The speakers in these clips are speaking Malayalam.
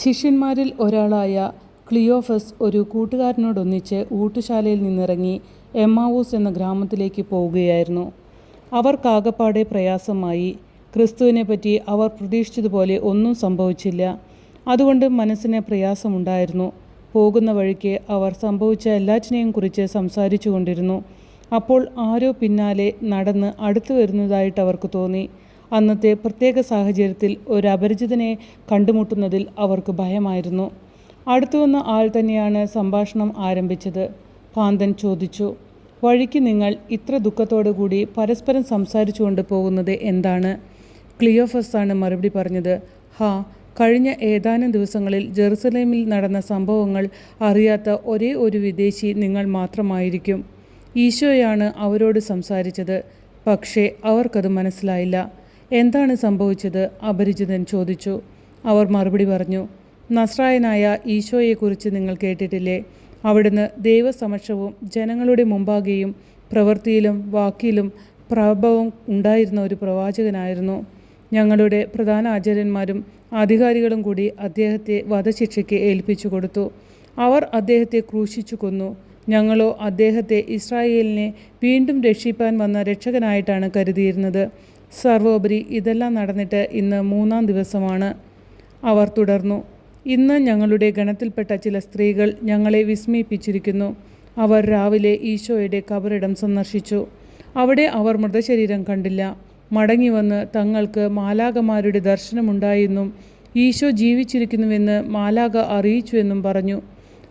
ശിഷ്യന്മാരിൽ ഒരാളായ ക്ലിയോഫസ് ഒരു കൂട്ടുകാരനോടൊന്നിച്ച് ഊട്ടുശാലയിൽ നിന്നിറങ്ങി എമ്മാവൂസ് എന്ന ഗ്രാമത്തിലേക്ക് പോവുകയായിരുന്നു. അവർക്കാകപ്പാടെ പ്രയാസമായി. ക്രിസ്തുവിനെ പറ്റി അവർ പ്രതീക്ഷിച്ചതുപോലെ ഒന്നും സംഭവിച്ചില്ല. അതുകൊണ്ട് മനസ്സിന് പ്രയാസമുണ്ടായിരുന്നു. പോകുന്ന വഴിക്ക് അവർ സംഭവിച്ച എല്ലാറ്റിനെയും കുറിച്ച് സംസാരിച്ചുകൊണ്ടിരുന്നു. അപ്പോൾ ആരോ പിന്നാലെ നടന്ന് അടുത്തു വരുന്നതായിട്ട് അവർക്ക് തോന്നി. അന്നത്തെ പ്രത്യേക സാഹചര്യത്തിൽ ഒരു അപരിചിതനെ കണ്ടുമുട്ടുന്നതിൽ അവർക്ക് ഭയമായിരുന്നു. അടുത്തു വന്ന ആൾ തന്നെയാണ് സംഭാഷണം ആരംഭിച്ചത്. ഭാന്തൻ ചോദിച്ചു, "വഴിക്ക് നിങ്ങൾ ഇത്ര ദുഃഖത്തോടുകൂടി പരസ്പരം സംസാരിച്ചുകൊണ്ട് പോകുന്നത് എന്താണ്? " ക്ലിയോഫസാണ് മറുപടി പറഞ്ഞത്, "ഹാ, കഴിഞ്ഞ ഏതാനും ദിവസങ്ങളിൽ ജെറുസലേമിൽ നടന്ന സംഭവങ്ങൾ അറിയാത്ത ഒരേ ഒരു വിദേശി നിങ്ങൾ മാത്രമായിരിക്കും. ഈശോയാണ് അവരോട് സംസാരിച്ചത്. പക്ഷേ അവർക്കത് മനസ്സിലായില്ല. " "എന്താണ് സംഭവിച്ചത്? " അപരിചിതൻ ചോദിച്ചു. അവർ മറുപടി പറഞ്ഞു, "നസ്രായനായ ഈശോയെക്കുറിച്ച് നിങ്ങൾ കേട്ടിട്ടില്ലേ. അവിടുന്ന് ദൈവസമക്ഷവും ജനങ്ങളുടെ മുമ്പാകെയും പ്രവൃത്തിയിലും വാക്കിലും പ്രഭവം ഉണ്ടായിരുന്ന ഒരു പ്രവാചകനായിരുന്നു. ഞങ്ങളുടെ പ്രധാന ആചാര്യന്മാരും അധികാരികളും കൂടി അദ്ദേഹത്തെ വധശിക്ഷയ്ക്ക് ഏൽപ്പിച്ചു കൊടുത്തു അവർ അദ്ദേഹത്തെ ക്രൂശിച്ചു കൊന്നു. ഞങ്ങളോ അദ്ദേഹത്തെ ഇസ്രായേലിനെ വീണ്ടും രക്ഷിപ്പാൻ വന്ന രക്ഷകനായിട്ടാണ് കരുതിയിരുന്നത്. സർവോപരി ഇതെല്ലാം നടന്നിട്ട് ഇന്ന് മൂന്നാം ദിവസമാണ്. " അവർ തുടർന്നു, "ഇന്ന് ഞങ്ങളുടെ ഗണത്തിൽപ്പെട്ട ചില സ്ത്രീകൾ ഞങ്ങളെ വിസ്മയിപ്പിച്ചിരിക്കുന്നു. അവർ രാവിലെ ഈശോയുടെ കബറിടം സന്ദർശിച്ചു. അവിടെ അവർ മൃതശരീരം കണ്ടില്ല. മടങ്ങി വന്ന് തങ്ങൾക്ക് മാലാകമാരുടെ ദർശനമുണ്ടായെന്നും ഈശോ ജീവിച്ചിരിക്കുന്നുവെന്ന് മാലാക അറിയിച്ചുവെന്നും പറഞ്ഞു.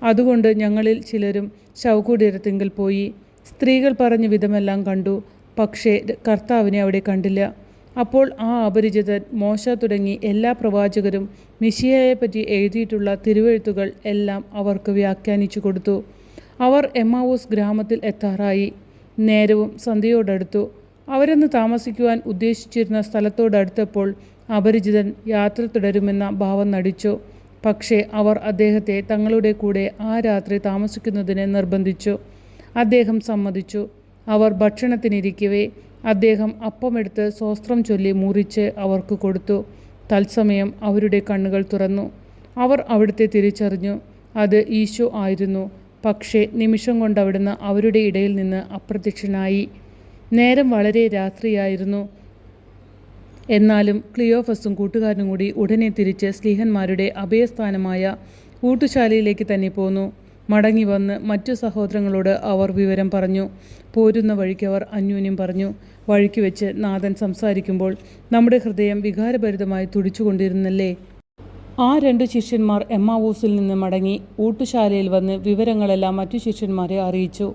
അതുകൊണ്ട് ഞങ്ങളിൽ ചിലരും ശവകുടീരത്തിങ്കിൽ പോയി. സ്ത്രീകൾ പറഞ്ഞ വിധമെല്ലാം കണ്ടു. പക്ഷേ കർത്താവിനെ അവിടെ കണ്ടില്ല. " അപ്പോൾ ആ അപരിചിതൻ മോശ തുടങ്ങി എല്ലാ പ്രവാചകരും മിശിഹായെപ്പറ്റി എഴുതിയിട്ടുള്ള തിരുവെഴുത്തുകൾ എല്ലാം അവർക്ക് വ്യാഖ്യാനിച്ചു കൊടുത്തു അവർ എമ്മാവൂസ് ഗ്രാമത്തിൽ എത്താറായി. നേരവും സന്ധ്യയോടടുത്തു. അവരെന്ന് താമസിക്കുവാൻ ഉദ്ദേശിച്ചിരുന്ന സ്ഥലത്തോടടുത്തപ്പോൾ അപരിചിതൻ യാത്ര തുടരുമെന്ന ഭാവം നടിച്ചു. പക്ഷേ അവർ അദ്ദേഹത്തെ തങ്ങളുടെ കൂടെ ആ രാത്രി താമസിക്കുന്നതിനെ നിർബന്ധിച്ചു. അദ്ദേഹം സമ്മതിച്ചു. അവർ ഭക്ഷണത്തിനിരിക്കവേ അദ്ദേഹം അപ്പമെടുത്ത് സ്വസ്ത്രം ചൊല്ലി മുറിച്ച് അവർക്ക് കൊടുത്തു. തത്സമയം അവരുടെ കണ്ണുകൾ തുറന്നു. അവർ അവിടുത്തെ തിരിച്ചറിഞ്ഞു. അത് ഈശോ ആയിരുന്നു. പക്ഷേ നിമിഷം കൊണ്ട് കൊണ്ടവിടുന്ന് അവരുടെ ഇടയിൽ നിന്ന് അപ്രത്യക്ഷനായി. നേരം വളരെ രാത്രിയായിരുന്നു. എന്നാലും ക്ലിയോഫസും കൂട്ടുകാരനും കൂടി ഉടനെ തിരിച്ച് സ്ലീഹന്മാരുടെ അഭയസ്ഥാനമായ കൂട്ടുശാലയിലേക്ക് തന്നെ പോന്നു. മടങ്ങിവന്ന് മറ്റു സഹോദരങ്ങളോട് അവർ വിവരം പറഞ്ഞു. പോരുന്ന വഴിക്ക് അവർ അന്യോന്യം പറഞ്ഞു, വഴിക്ക് വെച്ച് നാഥൻ സംസാരിക്കുമ്പോൾ നമ്മുടെ ഹൃദയം വികാരഭരിതമായി തുടിച്ചുകൊണ്ടിരുന്നല്ലേ. " ആ രണ്ട് ശിഷ്യന്മാർ എമ്മാവൂസിൽ നിന്ന് മടങ്ങി ഊട്ടുശാലയിൽ വന്ന് വിവരങ്ങളെല്ലാം മറ്റു ശിഷ്യന്മാരെ അറിയിച്ചു.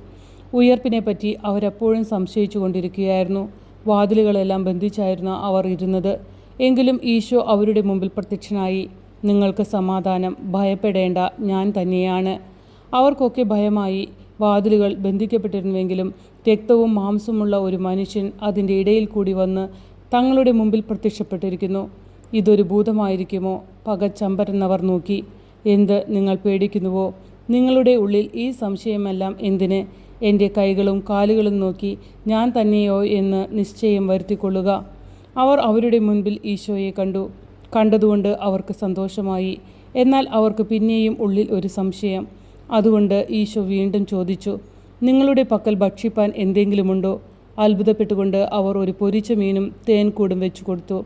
ഉയർപ്പിനെപ്പറ്റി അവരെപ്പോഴും സംശയിച്ചു കൊണ്ടിരിക്കുകയായിരുന്നു വാതിലുകളെല്ലാം ബന്ധിച്ചായിരുന്നു അവർ ഇരുന്നത്. എങ്കിലും ഈശോ അവരുടെ മുമ്പിൽ പ്രത്യക്ഷനായി. "നിങ്ങൾക്ക് സമാധാനം. ഭയപ്പെടേണ്ട, ഞാൻ തന്നെയാണ്. " അവർക്കൊക്കെ ഭയമായി. വാതിലുകൾ ബന്ധിക്കപ്പെട്ടിരുന്നുവെങ്കിലും രക്തവും മാംസമുള്ള ഒരു മനുഷ്യൻ അതിന്റെ ഇടയിൽ കൂടി വന്ന് തങ്ങളുടെ മുമ്പിൽ പ്രത്യക്ഷപ്പെട്ടിരിക്കുന്നു. ഇതൊരു ഭൂതമായിരിക്കുമോ? പകച്ചമ്പരന്നവർ നോക്കി. "എന്ത്, നിങ്ങൾ പേടിക്കുന്നുവോ? നിങ്ങളുടെ ഉള്ളിൽ ഈ സംശയമെല്ലാം എന്തിന്? എന്റെ കൈകളും കാലുകളും നോക്കി ഞാൻ തന്നെയോ എന്ന് നിശ്ചയം വരുത്തിക്കൊള്ളുക. " അവർ അവരുടെ മുൻപിൽ ഈശോയെ കണ്ടു. കണ്ടതുകൊണ്ട് അവർക്ക് സന്തോഷമായി. എന്നാൽ അവർക്ക് പിന്നെയും ഉള്ളിൽ ഒരു സംശയം. അതുകൊണ്ട് ഈശോ വീണ്ടും ചോദിച്ചു, "നിങ്ങളുടെ പക്കൽ ഭക്ഷിപ്പാൻ എന്തെങ്കിലുമുണ്ടോ? " അത്ഭുതപ്പെട്ടുകൊണ്ട് അവർ ഒരു പൊരിച്ച മീനും തേൻകൂടും വെച്ചുകൊടുത്തു.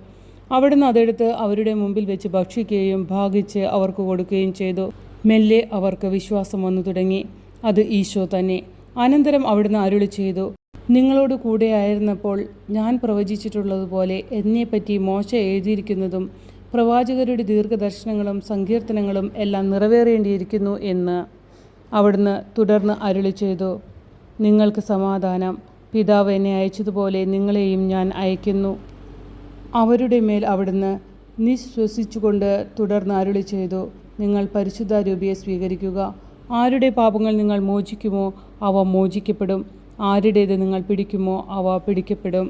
അവിടുന്ന് അതെടുത്ത് അവരുടെ മുമ്പിൽ വെച്ച് ഭക്ഷിക്കുകയും ഭാഗിച്ച് അവർക്ക് കൊടുക്കുകയും ചെയ്തു. മെല്ലെ അവർക്ക് വിശ്വാസം വന്നു തുടങ്ങി അത് ഈശോ തന്നെ. അനന്തരം അവിടുന്ന് അരുളി ചെയ്തു "നിങ്ങളോട് കൂടെയായിരുന്നപ്പോൾ ഞാൻ പ്രവചിച്ചിട്ടുള്ളതുപോലെ എന്നെപ്പറ്റി മോശം എഴുതിയിരിക്കുന്നതും പ്രവാചകരുടെ ദീർഘദർശനങ്ങളും സങ്കീർത്തനങ്ങളും എല്ലാം നിറവേറേണ്ടിയിരിക്കുന്നു എന്ന്. " അവിടുന്ന് തുടർന്ന് അരുളി ചെയ്തു "നിങ്ങൾക്ക് സമാധാനം. പിതാവ് എന്നെ അയച്ചതുപോലെ നിങ്ങളെയും ഞാൻ അയക്കുന്നു " അവരുടെ മേൽ അവിടുന്ന് നിശ്വസിച്ചുകൊണ്ട് തുടർന്ന് അരുളി ചെയ്തു "നിങ്ങൾ പരിശുദ്ധാരൂപിയെ സ്വീകരിക്കുക. ആരുടെ പാപങ്ങൾ നിങ്ങൾ മോചിക്കുമോ അവ മോചിക്കപ്പെടും. ആരുടേത് നിങ്ങൾ പിടിക്കുമോ അവ പിടിക്കപ്പെടും.